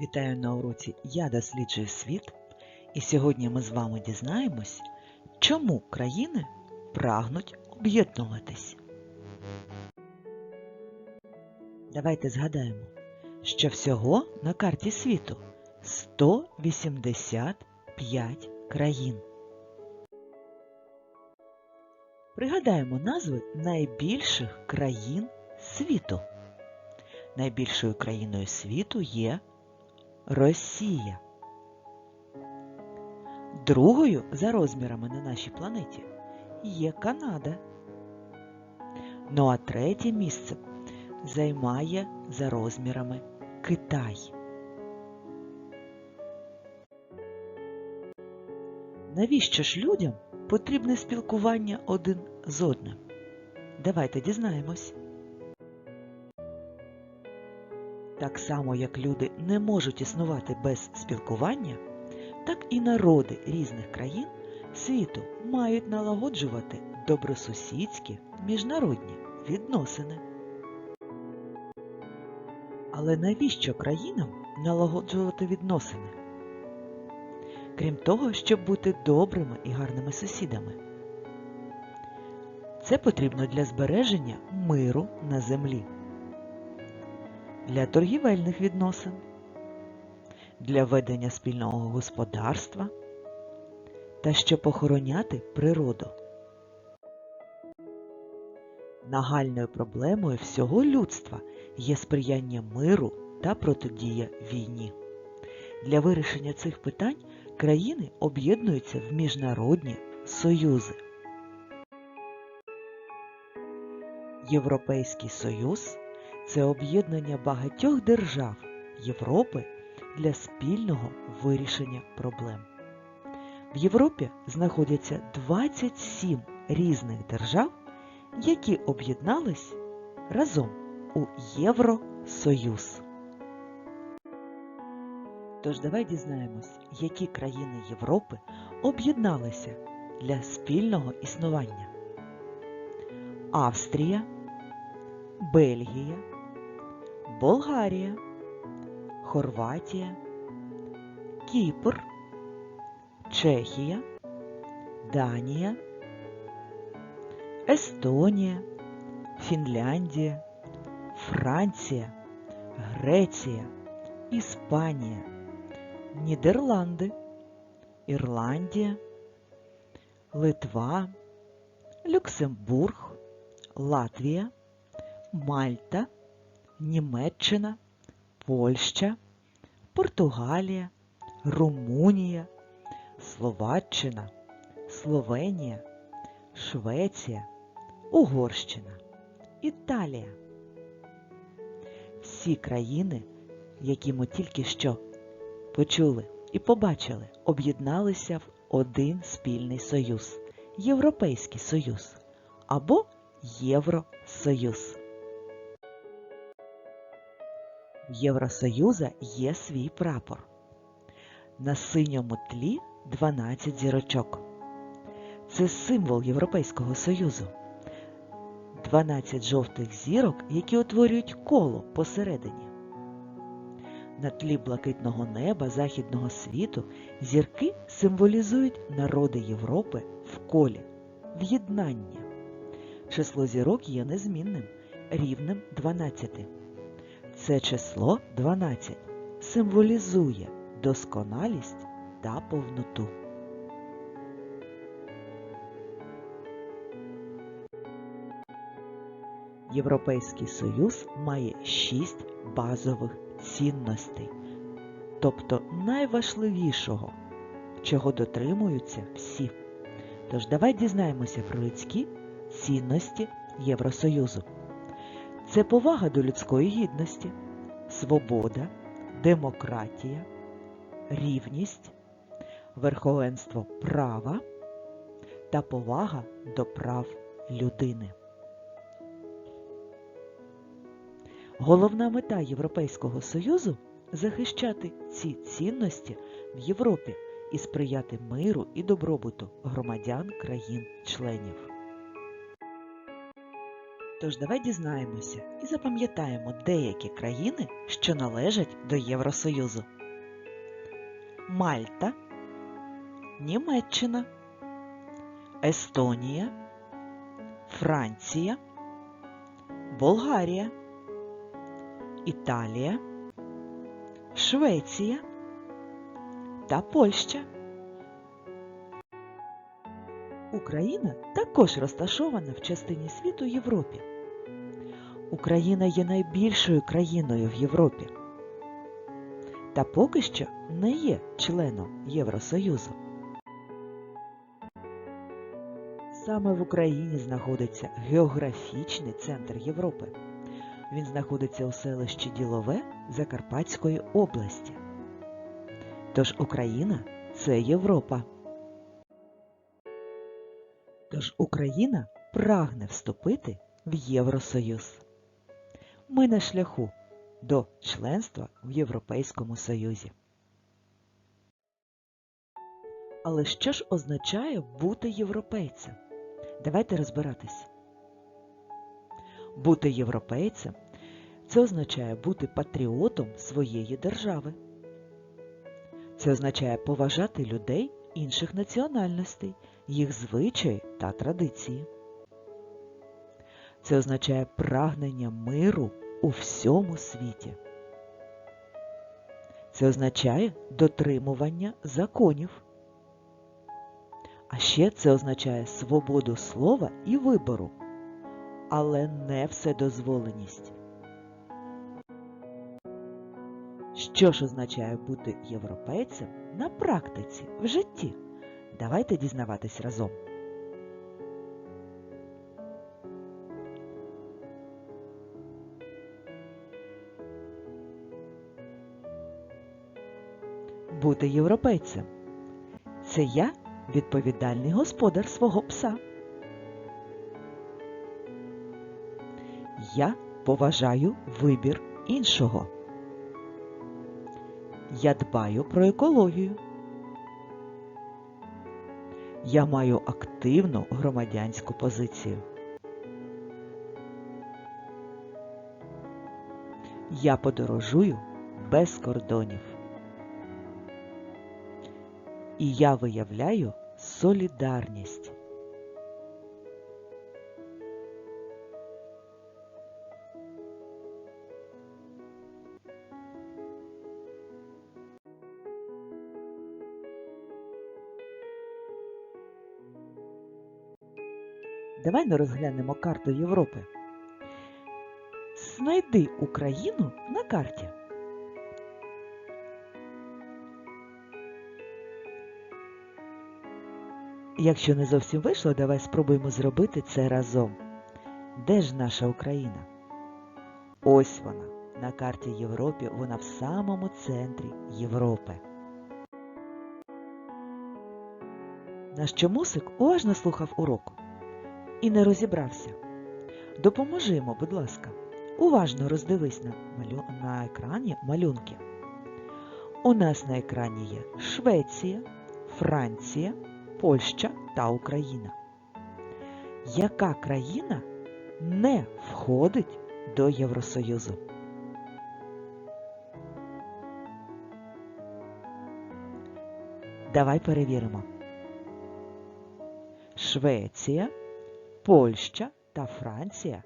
Вітаю на уроці Я досліджую світ, і сьогодні ми з вами дізнаємось, чому країни прагнуть об'єднуватись. Давайте згадаємо, що всього на карті світу 185 країн. Пригадаємо назви найбільших країн світу. Найбільшою країною світу є Росія. Другою за розмірами на нашій планеті є Канада. Ну а третє місце займає за розмірами Китай. Навіщо ж людям потрібне спілкування один з одним? Давайте дізнаємось. Так само, як люди не можуть існувати без спілкування, так і народи різних країн світу мають налагоджувати добросусідські міжнародні відносини. Але навіщо країнам налагоджувати відносини? Крім того, щоб бути добрими і гарними сусідами. Це потрібно для збереження миру на землі для торгівельних відносин, для ведення спільного господарства та щоб охороняти природу. Нагальною проблемою всього людства є сприяння миру та протидія війні. Для вирішення цих питань країни об'єднуються в міжнародні союзи. Європейський Союз це об'єднання багатьох держав Європи для спільного вирішення проблем. В Європі знаходяться 27 різних держав, які об'єднались разом у Євросоюз. Тож давай дізнаємось, які країни Європи об'єдналися для спільного існування. Австрія, Бельгія, Болгарія, Хорватія, Кіпр, Чехія, Данія, Естонія, Фінляндія, Франція, Греція, Іспанія, Нідерланди, Ірландія, Литва, Люксембург, Латвія, Мальта, Німеччина, Польща, Португалія, Румунія, Словаччина, Словенія, Швеція, Угорщина, Італія. Всі країни, які ми тільки що почули і побачили, об'єдналися в один спільний союз Європейський Союз або Євросоюз. Євросоюза є свій прапор. На синьому тлі 12 зірочок. Це символ Європейського Союзу. 12 жовтих зірок, які утворюють коло посередині. На тлі блакитного неба західного світу зірки символізують народи Європи в колі, в'єднання. Число зірок є незмінним, рівним 12. Це число 12 символізує досконалість та повноту. Європейський Союз має 6 базових цінностей, тобто найважливішого, чого дотримуються всі. Тож давай дізнаємося про людські цінності Євросоюзу. Це повага до людської гідності, свобода, демократія, рівність, верховенство права та повага до прав людини. Головна мета Європейського Союзу захищати ці цінності в Європі і сприяти миру і добробуту громадян країн-членів. Тож давай дізнаємося і запам'ятаємо деякі країни, що належать до Євросоюзу. Мальта, Німеччина, Естонія, Франція, Болгарія, Італія, Швеція та Польща. Україна також розташована в частині світу Європі. Україна є найбільшою країною в Європі. Та поки що не є членом Євросоюзу. Саме в Україні знаходиться географічний центр Європи. Він знаходиться у селищі Ділове Закарпатської області. Тож Україна це Європа. Тож Україна прагне вступити в Євросоюз. Ми на шляху до членства в Європейському Союзі. Але що ж означає бути європейцем? Давайте розбиратись. Бути європейцем це означає бути патріотом своєї держави. Це означає поважати людей інших національностей, їх звичаї та традиції. Це означає прагнення миру у всьому світі. Це означає дотримування законів. А ще це означає свободу слова і вибору, але не вседозволеність. Що ж означає бути європейцем на практиці, в житті? Давайте дізнаватись разом. Бути європейцем. Це я відповідальний господар свого пса. Я поважаю вибір іншого. Я дбаю про екологію. Я маю активну громадянську позицію. Я подорожую без кордонів. І я виявляю солідарність. Давай не розглянемо карту Європи. Знайди Україну на карті. Якщо не зовсім вийшло, давай спробуємо зробити це разом. Де ж наша Україна? Ось вона. На карті Європи вона в самому центрі Європи. Наш чомусик уважно слухав урок і не розібрався. Допоможи будь ласка. Уважно роздивись на, малю... на екрані малюнки. У нас на екрані є Швеція, Франція, Польща та Україна. Яка країна не входить до Євросоюзу? Давай перевіримо. Швеція, Польща та Франція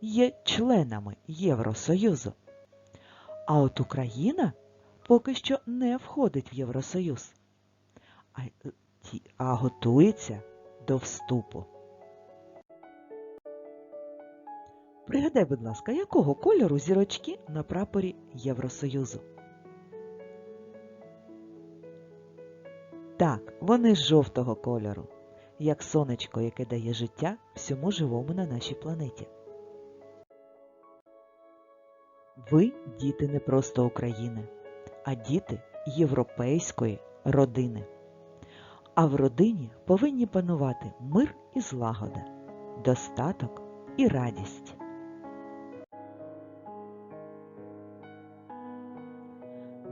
є членами Євросоюзу. А от Україна поки що не входить в Євросоюз, а, а готується до вступу. Пригадай, будь ласка, якого кольору зірочки на прапорі Євросоюзу? Так, вони жовтого кольору, як сонечко, яке дає життя всьому живому на нашій планеті. Ви діти не просто України, а діти європейської родини. А в родині повинні панувати мир і злагода, достаток і радість.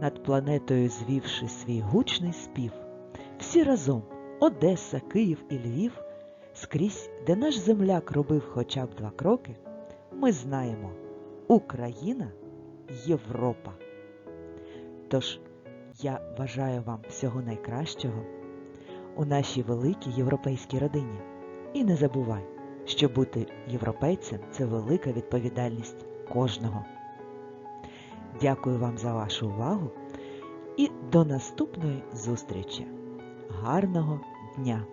Над планетою звівши свій гучний спів, всі разом Одеса, Київ і Львів, скрізь, де наш земляк робив хоча б два кроки, ми знаємо Україна Європа. Тож я бажаю вам всього найкращого у нашій великій європейській родині. І не забувай, що бути європейцем це велика відповідальність кожного. Дякую вам за вашу увагу і до наступної зустрічі. Гарного дня!